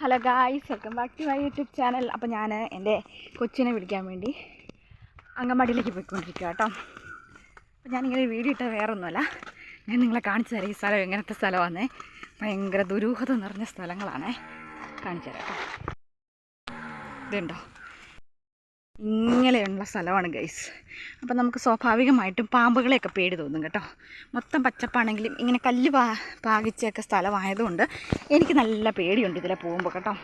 Hello guys welcome back to my YouTube channel. അപ്പോൾ ഞാൻ എന്റെ കൊച്ചിനെ വിളിക്കാൻ വേണ്ടി അങ്കമാടിയിലേക്ക് പോയിക്കൊണ്ടിരിക്കുക കേട്ടോ. അപ്പോൾ ഞാനിങ്ങനെ വീഡിയോ ഇട്ടത് വേറെ ഒന്നുമല്ല ഞാൻ നിങ്ങളെ കാണിച്ചു തരാം ഈ സ്ഥലം എങ്ങനത്തെ സ്ഥലമാണ് ഭയങ്കര ദുരൂഹത നിറഞ്ഞ സ്ഥലങ്ങളാണേ കാണിച്ചു തരാം കേട്ടോ. ഇതുണ്ടോ? സ്ഥലമാണ് ഗൈസ് അപ്പം നമുക്ക് സ്വാഭാവികമായിട്ടും പാമ്പുകളെയൊക്കെ പേടി തോന്നും കേട്ടോ. മൊത്തം പച്ചപ്പാണെങ്കിലും ഇങ്ങനെ കല്ല് പാ പാകിച്ചൊക്കെ സ്ഥലമായതുകൊണ്ട് എനിക്ക് നല്ല പേടിയുണ്ട് ഇതിലെ പോകുമ്പോൾ കേട്ടോ.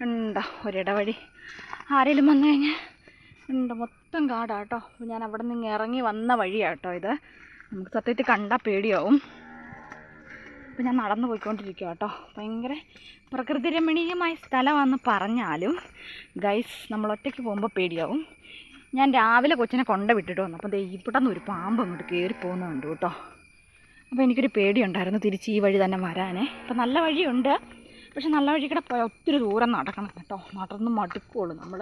കണ്ടോ ഒരിടവഴി. ആരെങ്കിലും വന്നു കഴിഞ്ഞാൽ ഉണ്ട് മൊത്തം കാടാട്ടോ ഞാൻ അവിടെ നിന്ന് ഇറങ്ങി വന്ന വഴിയാണ് കേട്ടോ ഇത്. നമുക്ക് സത്യത്തിൽ കണ്ടാൽ പേടിയാവും. അപ്പം ഞാൻ നടന്നു പോയിക്കൊണ്ടിരിക്കുക കേട്ടോ. ഭയങ്കര പ്രകൃതിരമണീയമായ സ്ഥലമാണെന്ന് പറഞ്ഞാലും ഗൈസ് നമ്മൾ ഒറ്റയ്ക്ക് പോകുമ്പോൾ പേടിയാവും. ഞാൻ രാവിലെ കൊച്ചിനെ കൊണ്ട വിട്ടിട്ട് വന്നു. അപ്പോൾ ദേ ഇവിടെ നിന്ന് ഒരു പാമ്പ് അങ്ങോട്ട് കയറി പോകുന്നുണ്ട് കേട്ടോ. അപ്പോൾ എനിക്കൊരു പേടിയുണ്ടായിരുന്നു തിരിച്ച് ഈ വഴി തന്നെ വരാനേ. അപ്പോൾ നല്ല വഴിയുണ്ട്. പക്ഷെ നല്ല വഴി കൂടെ ഒത്തിരി ദൂരം നടക്കണം കേട്ടോ. നടന്ന് മടുക്കുള്ളൂ നമ്മൾ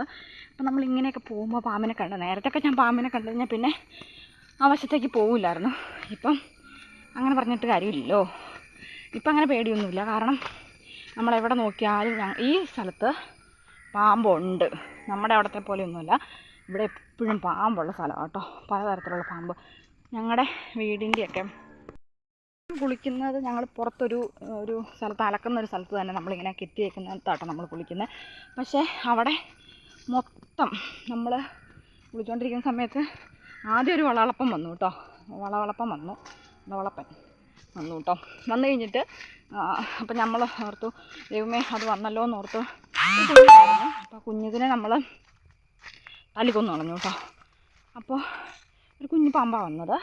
അപ്പോൾ നമ്മൾ ഇങ്ങനെയൊക്കെ പോകുമ്പോൾ പാമ്പിനെ കണ്ട നേരത്തെയൊക്കെ ഞാൻ പാമ്പിനെ കണ്ടു കഴിഞ്ഞാൽ പിന്നെ ആ വശത്തേക്ക് പോവില്ലായിരുന്നു. ഇപ്പം അങ്ങനെ പറഞ്ഞിട്ട് കാര്യമില്ലല്ലോ. ഇപ്പം അങ്ങനെ പേടിയൊന്നുമില്ല. കാരണം നമ്മളെവിടെ നോക്കിയാലും ഈ സ്ഥലത്ത് പാമ്പുണ്ട്. നമ്മുടെ അവിടത്തെ പോലെയൊന്നുമല്ല. ഇവിടെ എപ്പോഴും പാമ്പുള്ള സ്ഥലമാണ് കേട്ടോ. പലതരത്തിലുള്ള പാമ്പ്. ഞങ്ങളുടെ വീടിന്റെയൊക്കെ കുളിക്കുന്നത് ഞങ്ങൾ പുറത്തൊരു ഒരു സ്ഥലത്ത് അലക്കുന്ന ഒരു സ്ഥലത്ത് തന്നെ നമ്മളിങ്ങനെ കെട്ടി വെക്കുന്നിടത്താട്ടോ നമ്മൾ കുളിക്കുന്നത് പക്ഷേ അവിടെ മൊത്തം നമ്മൾ കുളിച്ചുകൊണ്ടിരിക്കുന്ന സമയത്ത് ആദ്യം ഒരു വളവളപ്പം വന്നു കേട്ടോ. വളവളപ്പം വന്നു. വളവളപ്പൻ വന്നു കേട്ടോ. വന്നു കഴിഞ്ഞിട്ട് അപ്പം നമ്മൾ ഓർത്തു ദൈവമേ അത് വന്നല്ലോ എന്ന് ഓർത്തു അപ്പോൾ കുഞ്ഞിതിനെ നമ്മൾ തല്ലിക്കൊന്നു കളഞ്ഞു കേട്ടോ അപ്പോൾ ഒരു കുഞ്ഞു പാമ്പാണ് വന്നത്.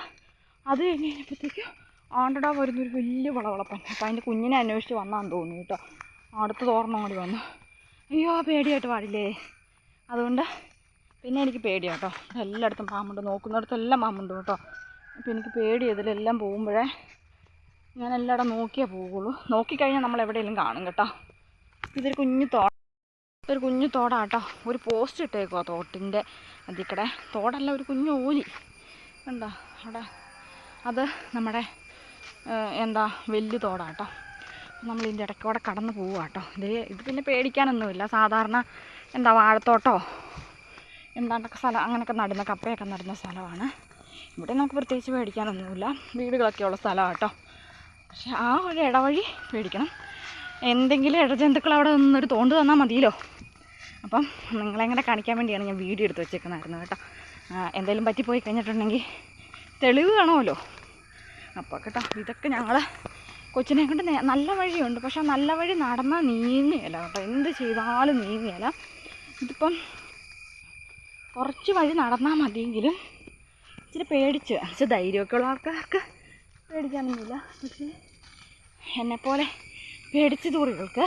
അത് കഴിഞ്ഞ് കഴിഞ്ഞപ്പോഴത്തേക്കും ആണ്ടടാ വരുന്നൊരു വലിയ വളവളപ്പൻ. അപ്പോൾ അതിന്റെ കുഞ്ഞിനെ അന്വേഷിച്ച് വന്നാന്ന് തോന്നുന്നു കേട്ടോ. അടുത്ത് തോർണം കൂടി വന്നു. അയ്യോ പേടിയായിട്ട് പാടില്ലേ? അതുകൊണ്ട് പിന്നെ എനിക്ക് പേടിയാട്ടോ എല്ലായിടത്തും പാമ്പുണ്ട്. നോക്കുന്നിടത്തെല്ലാം പാമ്പുണ്ട് കേട്ടോ. അപ്പോൾ എനിക്ക് പേടി. ഇതിലെല്ലാം പോകുമ്പോഴേ ഞാൻ എല്ലായിടം നോക്കിയേ പോവുള്ളൂ നോക്കിക്കഴിഞ്ഞാൽ നമ്മൾ എവിടെയെങ്കിലും കാണും കേട്ടോ. ഇതൊരു കുഞ്ഞു തോട്ട ഇതൊരു കുഞ്ഞു തോടാട്ടോ. ഒരു പോസ്റ്റ് ഇട്ടേക്കുവാ തോട്ടിന്റെ അതിക്കടെ. തോടല്ല ഒരു കുഞ്ഞു ഓലി എന്താ അവിടെ അത് നമ്മുടെ എന്താ വലിയ തോടാട്ടോ. നമ്മൾ ഇതിന്റെ ഇടയ്ക്കൂടെ കടന്ന് പോവുക കേട്ടോ ഇത് ഇത് പിന്നെ പേടിക്കാനൊന്നുമില്ല. സാധാരണ എന്താ വാഴത്തോട്ടോ എന്താണ്ടൊക്കെ സ്ഥലം അങ്ങനെയൊക്കെ നടുന്ന കപ്പയൊക്കെ നടുന്ന സ്ഥലമാണ്. ഇവിടെ നമുക്ക് പ്രത്യേകിച്ച് പേടിക്കാനൊന്നുമില്ല. വീടുകളൊക്കെ ഉള്ള സ്ഥലമാണ് കേട്ടോ പക്ഷെ ആ ഒരു ഇടവഴി പേടിക്കണം. എന്തെങ്കിലും ഇടജന്തുക്കൾ അവിടെ നിന്നൊരു തോണ്ട് തന്നാൽ മതിയല്ലോ. അപ്പം നിങ്ങളെങ്ങനെ കാണിക്കാൻ വേണ്ടിയാണ് ഞാൻ വീഡിയോ എടുത്ത് വെച്ചേക്കുന്നതായിരുന്നു കേട്ടോ. എന്തെങ്കിലും പറ്റിപ്പോയി കഴിഞ്ഞിട്ടുണ്ടെങ്കിൽ തെളിവ് വേണമല്ലോ. അപ്പോൾ കേട്ടോ ഇതൊക്കെ ഞങ്ങൾ കൊച്ചിനെ കൊണ്ട് നല്ല വഴിയുണ്ട്. പക്ഷെ നല്ല വഴി നടന്നാൽ നീങ്ങുകയില്ല കേട്ടോ. എന്ത് ചെയ്താലും നീങ്ങുകയില്ല ഇതിപ്പം കുറച്ച് വഴി നടന്നാൽ മതിയെങ്കിലും ഇച്ചിരി പേടിച്ച് പക്ഷെ ധൈര്യമൊക്കെ ഉള്ള ആൾക്കാർക്ക് പേടിക്കാനൊന്നുമില്ല. പക്ഷേ എന്നെപ്പോലെ പേടിച്ച് ദൂറികൾക്ക്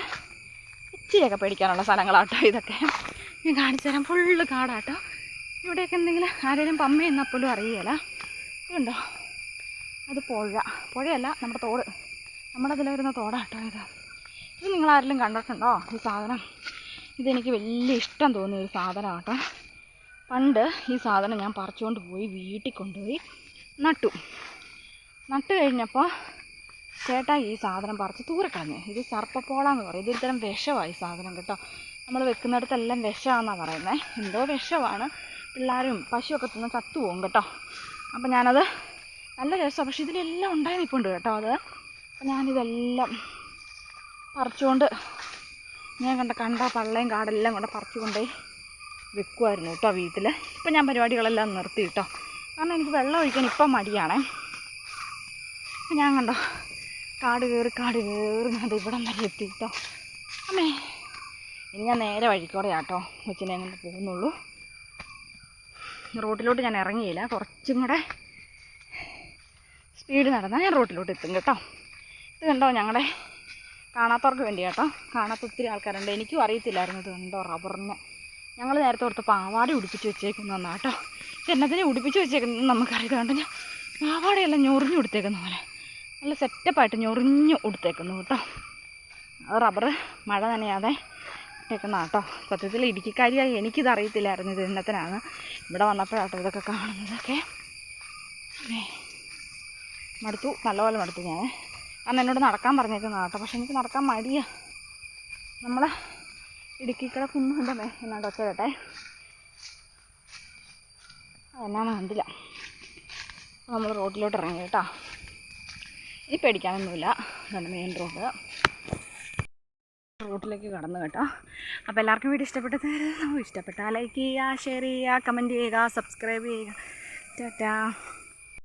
ഇച്ചിരിയൊക്കെ പേടിക്കാനുള്ള സ്ഥലങ്ങളാട്ടോ ഇതൊക്കെ. ഞാൻ കാണിച്ചു തരാം. ഫുള്ള് കാടാട്ടോ. ഇവിടെയൊക്കെ എന്തെങ്കിലും ആരെങ്കിലും പമ്മ എന്നാൽ പോലും അറിയുകയില്ല ഇതുണ്ടോ? അത് പുഴ. പുഴയല്ല നമ്മുടെ തോട്. നമ്മുടെ അതിൽ വരുന്ന തോടാട്ടോ ഇത്. ഇത് നിങ്ങൾ ആരെങ്കിലും കണ്ടിട്ടുണ്ടോ? ഈ സാധനം. ഇതെനിക്ക് വലിയ ഇഷ്ടം തോന്നിയ ഒരു സാധനമാട്ടോ. പണ്ട് ഈ സാധനം ഞാൻ പറിച്ചുകൊണ്ട് പോയി വീട്ടിൽ കൊണ്ടുപോയി. നട്ടു. നട്ട് കഴിഞ്ഞപ്പോൾ ചേട്ടാ ഈ സാധനം പറിച്ച് ദൂരെ കളഞ്ഞു. ഇത് സർപ്പപ്പോളാന്ന് പറയും. ഇതൊരു തരം വിഷമാണ് ഈ സാധനം കേട്ടോ. നമ്മൾ വെക്കുന്നിടത്തെല്ലാം വിഷമാണെന്നാണ് പറയുന്നത് എന്തോ വിഷമാണ് പിള്ളേരും പശുവൊക്കെ തിന്ന് ചത്തുപോകും കേട്ടോ. അപ്പം ഞാനത് നല്ല രസമാണ് പക്ഷേ ഇതിലെല്ലാം ഉണ്ടായി നിൽപ്പുണ്ട് കേട്ടോ അത്. അപ്പം ഞാനിതെല്ലാം പറിച്ചുകൊണ്ട് ഞാൻ കണ്ട കണ്ട പള്ളയും കാടെല്ലാം കൊണ്ട് പറിച്ചു കൊണ്ടുപോയി വെക്കുമായിരുന്നു കേട്ടോ വീട്ടിൽ ഇപ്പം ഞാൻ പരിപാടികളെല്ലാം നിർത്തി കേട്ടോ. കാരണം എനിക്ക് വെള്ളം ഒഴിക്കാൻ ഇപ്പം മടിയാണേ. അപ്പം ഞാൻ കണ്ടോ കാട് കയറി കാട് കയറി ഞാൻ ഇവിടെ വരെ എത്തി കേട്ടോ അമ്മേ ഇനി ഞാൻ നേരെ വഴിക്കൂടെ ആട്ടോ. കൊച്ചിനെ കൊണ്ട് പോകുന്നുള്ളൂ. റോട്ടിലോട്ട് ഞാൻ ഇറങ്ങിയില്ല. കുറച്ചും കൂടെ സ്പീഡ് നടന്നാൽ ഞാൻ റോട്ടിലോട്ട് എത്തും കേട്ടോ. ഇത് കണ്ടോ ഞങ്ങളുടെ കാണാത്തവർക്ക് വേണ്ടി കേട്ടോ. കാണാത്ത ഒത്തിരി ആൾക്കാരുണ്ട്. എനിക്കും അറിയത്തില്ലായിരുന്നു ഇത് കണ്ടോ റബ്ബറിന്. ഞങ്ങൾ നേരത്തെ ഓർത്ത് പാവാടി ഉടുപ്പിച്ച് വെച്ചേക്കുന്നതാണ് കേട്ടോ. എന്നതിനെ ഉടുപ്പിച്ച് വെച്ചേക്കുന്നത് നമുക്കറിയാതുകൊണ്ട് ഞാൻ പാവാടയെല്ലാം ഞൊറിഞ്ഞു കൊടുത്തേക്കുന്ന പോലെ നല്ല സെറ്റപ്പായിട്ട് ഞൊറിഞ്ഞ് കൊടുത്തേക്കുന്നു കേട്ടോ. റബ്ബർ മഴ നനയാതെ ഇട്ടേക്കുന്ന കേട്ടോ സത്യത്തിൽ ഇടുക്കിക്കാരിയായി എനിക്കിത് അറിയത്തില്ലായിരുന്നു ഇത് ഇന്നത്തിനാണ്. ഇവിടെ വന്നപ്പോഴാട്ടോ ഇതൊക്കെ കാണുന്നതൊക്കെ. മടുത്തു. നല്ലപോലെ മടുത്തു ഞാൻ അന്ന് എന്നോട് നടക്കാൻ പറഞ്ഞേക്കുന്ന കേട്ടോ. പക്ഷെ എനിക്ക് നടക്കാൻ മടിയാ. നമ്മളെ ഇടുക്കിക്കട കുന്നുണ്ട് മേ എന്നാണ്ട് ഒച്ച കേട്ടെ എന്നാ കണ്ടില്ല നമ്മൾ റോഡിലോട്ട് ഇറങ്ങി കേട്ടോ. ഇനി പേടിക്കാനൊന്നുമില്ല. അതാണ് മെയിൻ റോഡ് റോട്ടിലേക്ക് കടന്നു കേട്ടോ. അപ്പോൾ എല്ലാവർക്കും വീഡിയോ ഇഷ്ടപ്പെട്ടതായിരുന്നു ഇഷ്ടപ്പെട്ടാൽ ലൈക്ക് ചെയ്യുക ഷെയർ ചെയ്യുക കമന്റ് ചെയ്യുക സബ്സ്ക്രൈബ് ചെയ്യുക. ടാറ്റാ.